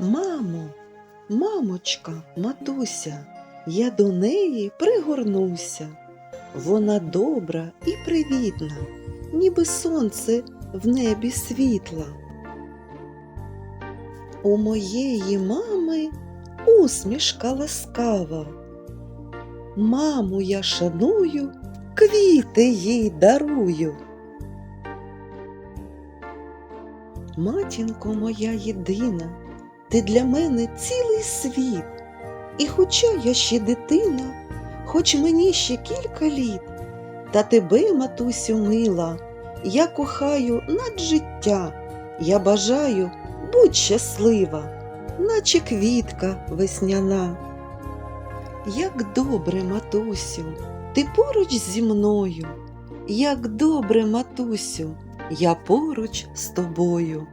Мамо, мамочка, матуся, я до неї пригорнуся. Вона добра і привітна, ніби сонце в небі світла. У моєї мами усмішка ласкава. Маму я шаную, квіти їй дарую. Матінко моя єдина, ти для мене цілий світ. І хоча я ще дитина, хоч мені ще кілька літ, та тебе, матусю, мила, я кохаю над життя, я бажаю будь щаслива, наче квітка весняна. Як добре, матусю, ти поруч зі мною, як добре, матусю, я поруч з тобою.